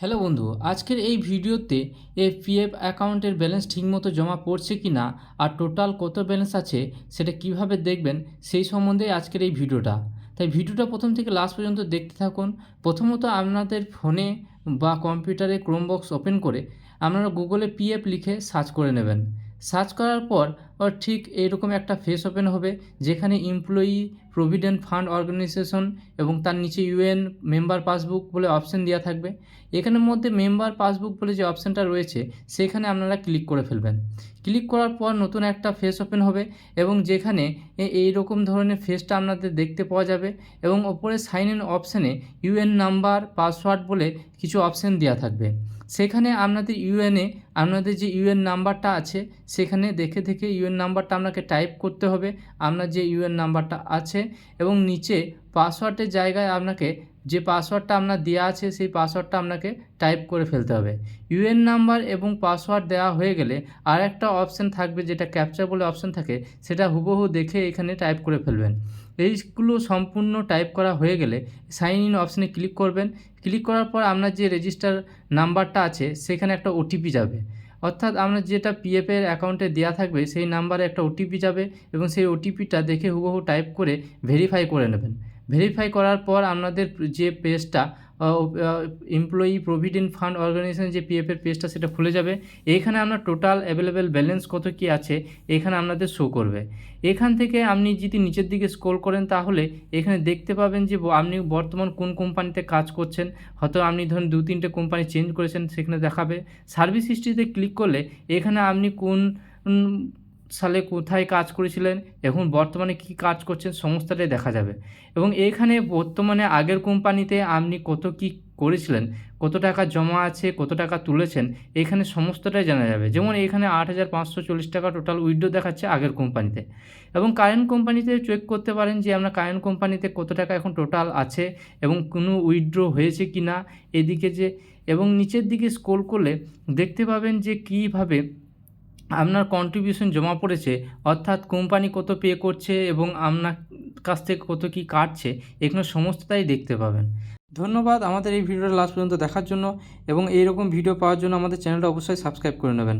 Hello বন্ধু, আজকের এই ভিডিওতে এই পিএফ অ্যাকাউন্টের ব্যালেন্স ঠিকমতো জমা পড়ছে কি না আর টোটাল কত ব্যালেন্স আছে সেটা কীভাবে দেখবেন সেই সম্বন্ধে আজকের এই ভিডিওটা। তাই ভিডিওটা প্রথম থেকে লাস্ট পর্যন্ত দেখতে থাকুন। প্রথমত আপনাদের ফোনে বা কম্পিউটারে ক্রোমবক্স ওপেন করে আপনারা গুগলে পিএফ লিখে সার্চ করে নেবেন। সার্চ করার পর ঠিক এইরকম একটা ফেস ওপেন হবে, যেখানে এমপ্লয়ি প্রভিডেন্ট ফান্ড অর্গানাইজেশন এবং তার নিচে ইউএন মেম্বার পাসবুক বলে অপশন দেওয়া থাকবে। এখানের মধ্যে মেম্বার পাসবুক বলে যে অপশানটা রয়েছে, সেখানে আপনারা ক্লিক করে ফেলবেন। ক্লিক করার পর নতুন একটা ফেস ওপেন হবে এবং যেখানে এই রকম ধরনের ফেসটা আপনাদের দেখতে পাওয়া যাবে এবং ওপরে সাইন ইন অপশানে ইউএন নাম্বার পাসওয়ার্ড বলে কিছু অপশান দেওয়া থাকবে। সেখানে আপনাদের ইউএনএ আপনাদের যে ইউএন নাম্বারটা আছে, সেখানে দেখে দেখে ইউএন নাম্বারটা আপনাকে টাইপ করতে হবে। আপনার যে ইউএন নাম্বারটা আছে এবং নিচে পাসওয়ার্ডের জায়গায় আপনাকে যে পাসওয়ার্ডটা আপনার দেওয়া আছে, সেই পাসওয়ার্ডটা আপনাকে টাইপ করে ফেলতে হবে। ইউএন নাম্বার এবং পাসওয়ার্ড দেওয়া হয়ে গেলে আর একটা অপশান থাকবে যেটা ক্যাপচার বলে অপশান থাকে, সেটা হুবহু দেখে এখানে টাইপ করে ফেলবেন। এইগুলো সম্পূর্ণ টাইপ করা হয়ে গেলে সাইন ইন অপশানে ক্লিক করবেন। ক্লিক করার পর আপনার যে রেজিস্টার নাম্বারটা আছে, সেখানে একটা ওটিপি যাবে। অর্থাৎ আপনার যেটা পিএফের অ্যাকাউন্টে দেওয়া থাকবে, সেই নাম্বারে একটা ওটিপি যাবে এবং সেই ওটিপিটা দেখে হুবহু টাইপ করে ভেরিফাই করে নেবেন। ভেরিফাই করার পর আপনাদের যে পেজটা এমপ্লয়ি প্রভিডেন্ট ফান্ড অর্গানাইজেশন যে পিএফের পেজটা সেটা খুলে যাবে। এইখানে আপনার টোটাল অ্যাভেলেবেল ব্যালেন্স কত কি আছে, এখানে আপনাদের শো করবে। এখান থেকে আপনি যদি নিচের দিকে স্ক্রল করেন, তাহলে এখানে দেখতে পাবেন যে আপনি বর্তমান কোন কোম্পানিতে কাজ করছেন। হয়তো আপনি ধরুন দু, তিনটে কোম্পানি চেঞ্জ করেছেন, সেখানে দেখাবে। সার্ভিস হিস্ট্রিতে ক্লিক করলে এখানে আপনি কোন সালে কোথায় কাজ করেছিলেন, এখন বর্তমানে কি কাজ করছেন সমস্তটাই দেখা যাবে। এবং এখানে বর্তমানে আগের কোম্পানিতে আপনি কত কি করেছিলেন, কত টাকা জমা আছে, কত টাকা তুলেছেন, এখানে সমস্তটাই জানা যাবে। যেমন এখানে আট হাজার পাঁচশো চল্লিশ টাকা টোটাল উইড্রো দেখাচ্ছে আগের কোম্পানিতে। এবং কারেন্ট কোম্পানিতে চেক করতে পারেন যে আপনার কারেন্ট কোম্পানিতে কত টাকা এখন টোটাল আছে এবং কোনো উইথড্র হয়েছে কি না এদিকে যে এবং নিচের দিকে স্ক্রল করলে দেখতে পাবেন যে কীভাবে আপনার কন্ট্রিবিউশন জমা পড়েছে, অর্থাৎ কোম্পানি কত পে করছে এবং আপনার কাছ থেকে কত কি কাটছে এখানে সমস্তটাই দেখতে পাবেন। ধন্যবাদ আমাদের এই ভিডিওটা লাস্ট পর্যন্ত দেখার জন্য এবং এইরকম ভিডিও পাওয়ার জন্য আমাদের চ্যানেলটা অবশ্যই সাবস্ক্রাইব করে নেবেন।